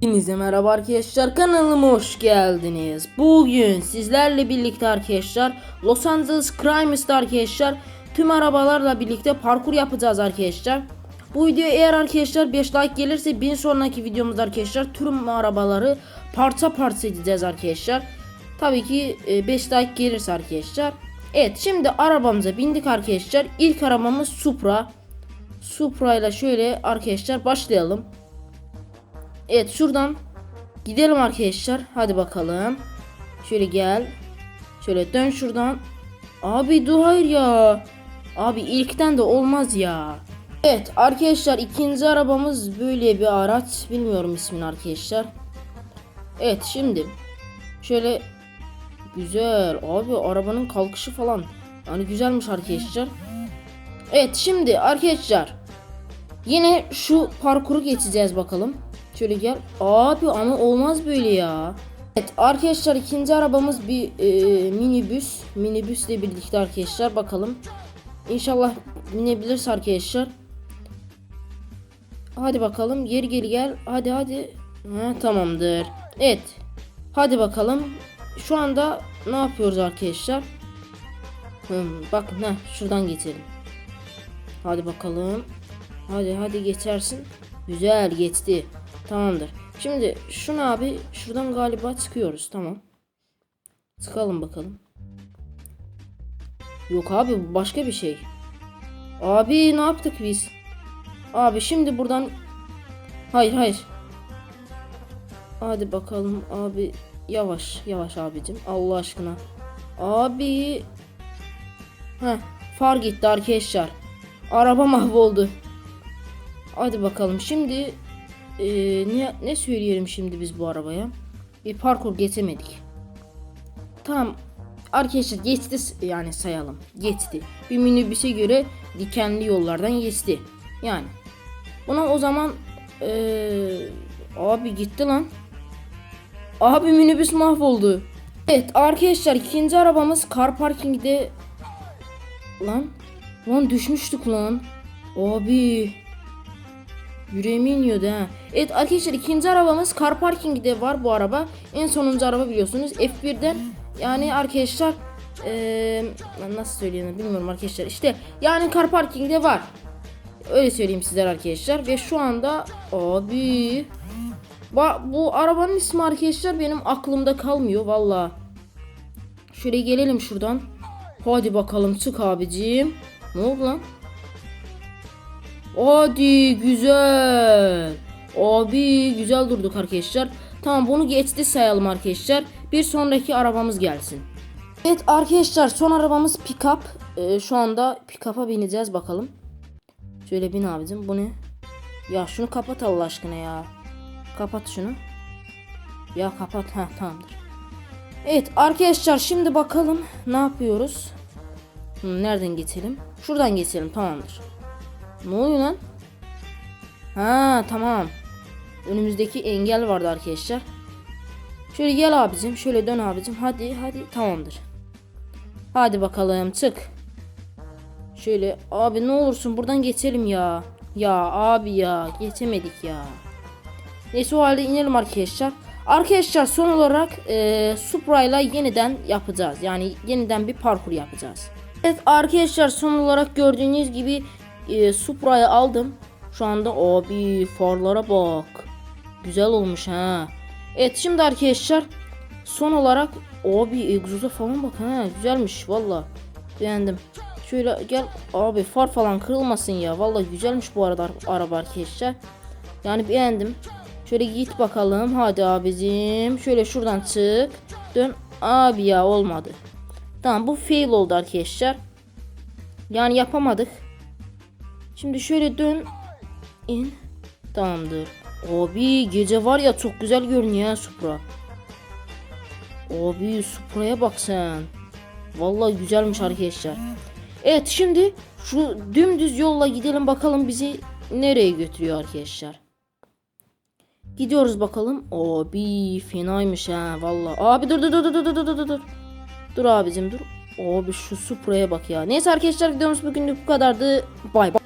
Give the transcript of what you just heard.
Hepinize merhaba arkadaşlar kanalıma hoş geldiniz. Bugün sizlerle birlikte arkadaşlar Los Angeles Crimes'ta arkadaşlar tüm arabalarla birlikte parkur yapacağız arkadaşlar. Bu video eğer arkadaşlar 5 like gelirse bir sonraki videomuzda arkadaşlar tüm arabaları parça parça edeceğiz arkadaşlar. Tabii ki 5 like gelirse arkadaşlar. Evet şimdi arabamıza bindik arkadaşlar. İlk arabamız Supra. Supra ile şöyle arkadaşlar başlayalım. Evet şuradan gidelim arkadaşlar. Hadi bakalım. Şöyle gel. Şöyle dön şuradan. Abi dur hayır ya. Abi ilkten de olmaz ya. Evet arkadaşlar ikinci arabamız böyle bir araç. Bilmiyorum ismini arkadaşlar. Evet şimdi şöyle güzel abi arabanın kalkışı falan. Yani güzelmiş arkadaşlar. Evet şimdi arkadaşlar Yine şu parkuru geçeceğiz bakalım. Şöyle gel. Abi ama olmaz böyle ya. Evet arkadaşlar ikinci arabamız bir e, minibüs. Minibüsle birlikte arkadaşlar bakalım. İnşallah binebiliriz arkadaşlar. Hadi bakalım geri geri gel. Hadi hadi. Ha, tamamdır. Evet. Hadi bakalım. Şu anda ne yapıyoruz arkadaşlar? Hmm, bak ne şuradan geçelim. Hadi bakalım. Hadi hadi geçersin. Güzel geçti. Tamamdır. Şimdi şunu abi şuradan galiba çıkıyoruz. Tamam. Çıkalım bakalım. Yok abi başka bir şey. Abi ne yaptık biz? Abi şimdi buradan Hayır hayır. Hadi bakalım abi yavaş yavaş abicim Allah aşkına. Abi Heh, far gitti arkadaşlar. Araba mahvoldu. Hadi bakalım şimdi e, ne, ne söyleyelim şimdi biz bu arabaya? Bir parkur geçemedik. Tamam arkadaşlar geçti yani sayalım. Geçti. Bir minibüse göre dikenli yollardan geçti. Yani buna o zaman e, abi gitti lan. Abi minibüs mahvoldu. Evet arkadaşlar ikinci arabamız car parkingde lan lan düşmüştük lan. Abi Yüreğime iniyordu ha. Evet arkadaşlar ikinci arabamız car parking'de var bu araba. En sonuncu araba biliyorsunuz F1'den. Yani arkadaşlar ee, nasıl söyleyeyim bilmiyorum arkadaşlar. İşte yani car parking'de var. Öyle söyleyeyim sizler arkadaşlar. Ve şu anda abi Ba bu arabanın ismi arkadaşlar benim aklımda kalmıyor valla. Şöyle gelelim şuradan. Hadi bakalım çık abicim. Ne oldu lan? Hadi güzel. Abi güzel durduk arkadaşlar. Tamam bunu geçti sayalım arkadaşlar. Bir sonraki arabamız gelsin. Evet arkadaşlar son arabamız pickup. Ee, şu anda pickup'a bineceğiz bakalım. Şöyle bin abicim bu ne? Ya şunu kapat Allah aşkına ya. Kapat şunu. Ya kapat ha tamamdır. Evet arkadaşlar şimdi bakalım ne yapıyoruz. Hı, nereden geçelim? Şuradan geçelim tamamdır. Ne oluyor lan? Ha tamam. Önümüzdeki engel vardı arkadaşlar. Şöyle gel abicim. Şöyle dön abicim. Hadi hadi tamamdır. Hadi bakalım çık. Şöyle abi ne olursun buradan geçelim ya. Ya abi ya geçemedik ya. Neyse o halde inelim arkadaşlar. Arkadaşlar son olarak e, Supra ile yeniden yapacağız. Yani yeniden bir parkur yapacağız. Evet arkadaşlar son olarak gördüğünüz gibi e, Supra'yı aldım. Şu anda abi farlara bak. Güzel olmuş ha. Evet şimdi arkadaşlar son olarak abi egzoza falan bak ha güzelmiş valla. Beğendim. Şöyle gel abi far falan kırılmasın ya. Valla güzelmiş bu arada araba arkadaşlar. Yani beğendim. Şöyle git bakalım hadi abicim. Şöyle şuradan çık. Dön. Abi ya olmadı. Tamam bu fail oldu arkadaşlar. Yani yapamadık. Şimdi şöyle dön. in. Tamamdır. Abi gece var ya çok güzel görünüyor ya Supra. Abi Supra'ya bak sen. Vallahi güzelmiş arkadaşlar. Evet şimdi şu dümdüz yolla gidelim bakalım bizi nereye götürüyor arkadaşlar. Gidiyoruz bakalım. Abi fenaymış ha vallahi. Abi dur dur dur dur dur dur dur dur. Dur abicim dur. Abi şu Supra'ya bak ya. Neyse arkadaşlar videomuz bugünlük bu kadardı. Bay bay.